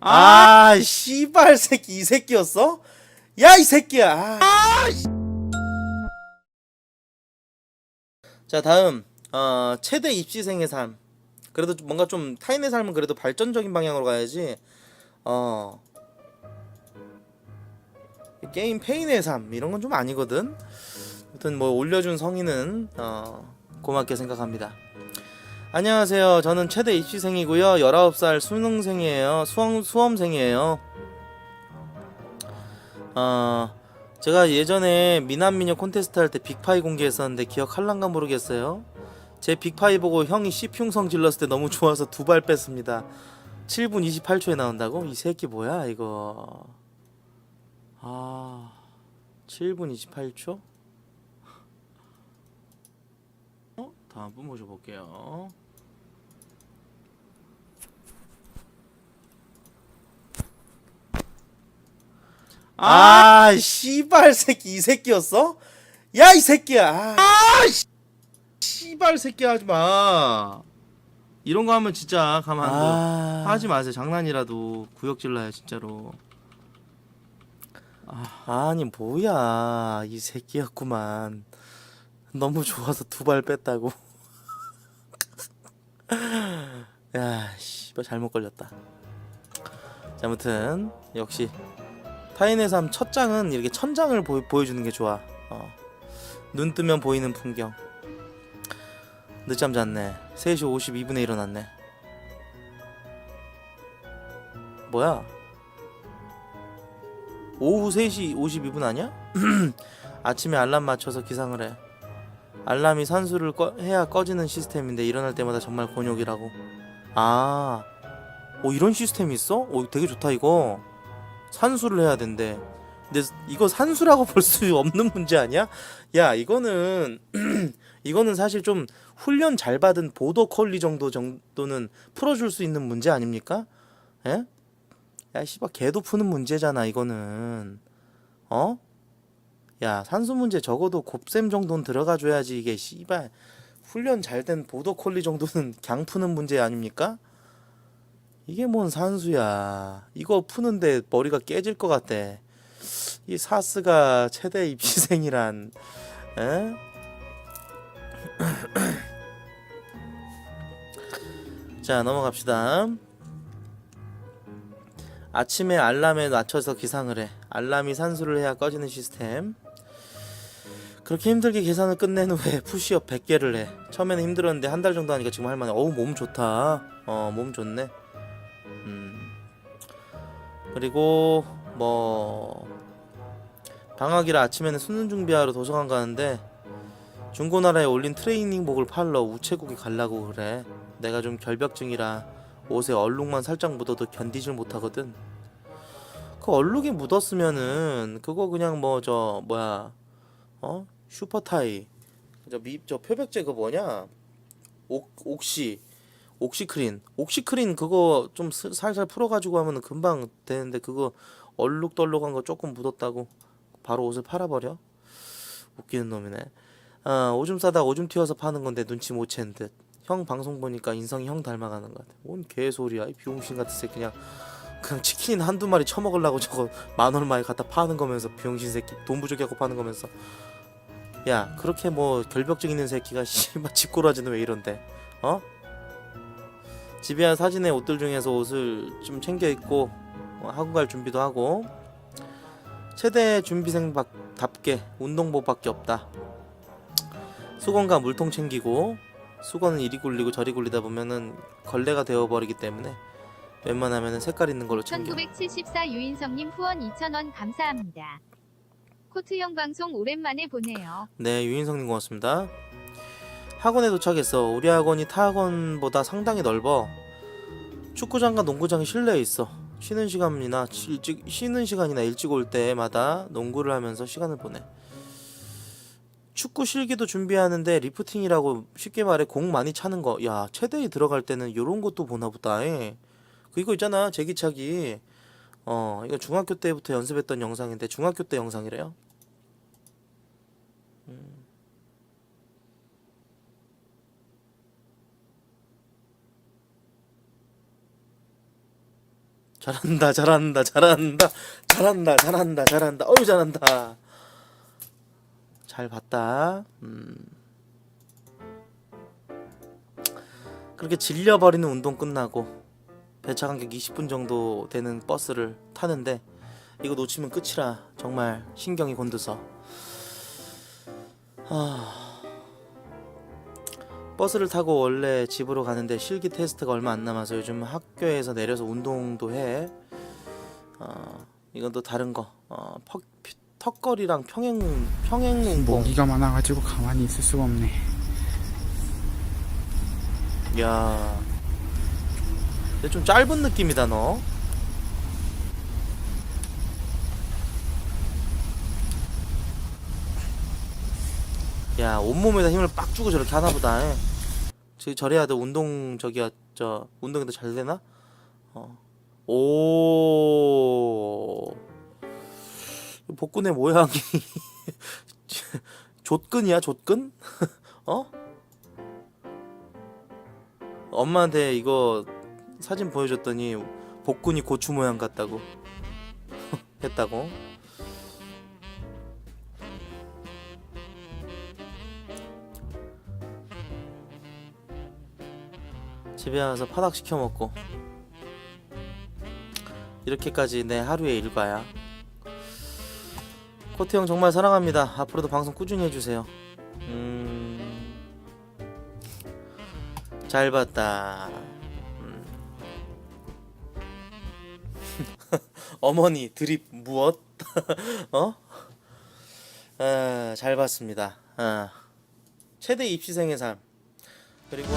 아, 씨발 새끼 이 새끼였어? 야 이 새끼야. 아, 씨. 자 다음 어, 최대 입시생의 삶. 그래도 좀 뭔가 좀 타인의 삶은 그래도 발전적인 방향으로 가야지. 어 게임 페인의 삶 이런 건 좀 아니거든. 아무튼 뭐 올려준 성인은 어, 고맙게 생각합니다. 안녕하세요. 저는 최대 입시생이고요. 19살 수능생이에요. 수험, 수험생이에요. 어, 제가 예전에 미남미녀 콘테스트 할 때 빅파이 공개했었는데 기억할란가 모르겠어요. 제 빅파이 보고 형이 C풍성 질렀을 때 너무 좋아서 두 발 뺐습니다. 7분 28초에 나온다고? 이 새끼 뭐야 이거. 아, 7분 28초? 어? 다음 분 모셔볼게요. 아, 씨발 새끼 이 새끼였어? 야 이 새끼야. 아, 씨- 씨발 새끼 하지 마. 이런 거 하면 진짜 가만 안 둬. 아, 하지 마세요. 장난이라도 구역질러요 진짜로. 아, 아니 뭐야 이 새끼였구만. 너무 좋아서 두 발 뺐다고. 야, 씨발 잘못 걸렸다. 자, 아무튼 역시 타인의 삶 첫 장은 이렇게 천장을 보, 보여주는 게 좋아. 어. 눈 뜨면 보이는 풍경. 늦잠 잤네. 3시 52분에 일어났네. 뭐야? 오후 3시 52분 아니야? 아침에 알람 맞춰서 기상을 해. 알람이 산수를 꺼, 해야 꺼지는 시스템인데 일어날 때마다 정말 곤욕이라고. 아, 오 이런 시스템이 있어? 오 되게 좋다 이거. 산수를 해야 된대. 근데 이거 산수라고 볼 수 없는 문제 아니야? 야 이거는 이거는 사실 좀 훈련 잘 받은 보더 컬리 정도 정도는 풀어 줄 수 있는 문제 아닙니까? 에? 야 씨발 개도 푸는 문제잖아 이거는 어? 야 산수 문제 적어도 곱셈 정도는 들어가 줘야지 이게 씨발 훈련 잘 된 보더 컬리 정도는 강 푸는 문제 아닙니까? 이게 뭔 산수야. 이거 푸는데 머리가 깨질 것 같대 이 사스가 최대 입시생이란 에? 자 넘어갑시다. 아침에 알람에 맞춰서 기상을 해. 알람이 산수를 해야 꺼지는 시스템. 그렇게 힘들게 계산을 끝낸 후에 푸시업 100개를 해. 처음에는 힘들었는데 한 달 정도 하니까 지금 할만해. 어우 몸 좋다. 어 몸 좋네. 음 그리고 뭐 방학이라 아침에는 수능 준비하러 도서관 가는데 중고나라에 올린 트레이닝복을 팔러 우체국에 갈라고 그래. 내가 좀 결벽증이라 옷에 얼룩만 살짝 묻어도 견디질 못하거든. 그 얼룩이 묻었으면은 그거 그냥 뭐 저 뭐야 어 슈퍼타이 저미저 표백제 그 뭐냐 옥 옥시 옥시크린 옥시크린 그거 좀 스- 살살 풀어가지고 하면은 금방 되는데 그거 얼룩덜룩한 거 조금 묻었다고 바로 옷을 팔아버려? 웃기는 놈이네. 아, 오줌 싸다 오줌 튀어서 파는 건데 눈치 못 챈 듯. 형 방송 보니까 인성이 형 닮아가는 것 같아. 뭔 개소리야. 이 비용신 같은 새끼 그냥 그냥 치킨 한두 마리 처먹으려고 저거 만 얼마에 갖다 파는 거면서 비용신 새끼 돈 부족하고 파는 거면서 야 그렇게 뭐 결벽증 있는 새끼가 씨발 집꼬라지는 왜 이런데 어? 집에 한 사진의 옷들 중에서 옷을 좀 챙겨 입고 어, 학원 갈 준비도 하고 최대 준비생답게 운동복밖에 없다. 수건과 물통 챙기고 수건은 이리 굴리고 저리 굴리다 보면은 걸레가 되어버리기 때문에 웬만하면은 색깔 있는 걸로 챙겨. 1974 유인성님 후원 2,000원 감사합니다. 코트형 방송 오랜만에 보네요. 네, 유인성님 고맙습니다. 학원에 도착했어. 우리 학원이 타 학원보다 상당히 넓어. 축구장과 농구장이 실내에 있어. 쉬는 시간이나 일찍 쉬는 시간이나 일찍 올 때마다 농구를 하면서 시간을 보내. 축구 실기도 준비하는데 리프팅이라고 쉽게 말해 공 많이 차는 거. 야, 최대에 들어갈 때는 요런 것도 보나 보다. 에. 그 이거 있잖아. 제기차기. 어, 이거 중학교 때부터 연습했던 영상인데 중학교 때 영상이래요. 잘한다 잘한다 잘한다. 잘한다 잘한다 잘한다. 어유 잘한다. 잘 봤다. 음. 그렇게 질려버리는 운동 끝나고 배차 간격 20분 정도 되는 버스를 타는데 이거 놓치면 끝이라 정말 신경이 곤두서. 아... 버스를 타고 원래 집으로 가는데 실기 테스트가 얼마 안 남아서 요즘 학교에서 내려서 운동도 해. 어, 이건 또 다른 거. 어, 퍽, 피- 턱걸이랑 평행 평행 운동. 모기가 많아가지고 가만히 있을 수가 없네. 야. 근데 좀 짧은 느낌이다 너. 야 온몸에다 힘을 빡 주고 저렇게 하나 보다. 에. 저 저래야 돼 운동 저기야 저 운동에도 잘 되나? 어. 오. 복근의 모양이 족근이야 족근? 어? 엄마한테 이거 사진 보여줬더니 복근이 고추 모양 같다고 했다고 집에 와서 파닭 시켜 먹고 이렇게까지 내 하루의 일과야 코트 형 정말 사랑합니다 앞으로도 방송 꾸준히 해주세요 음... 잘 봤다. 음. 어머니 드립 무엇? 어? 아, 잘 봤습니다. 아, 최대 입시생의 삶 그리고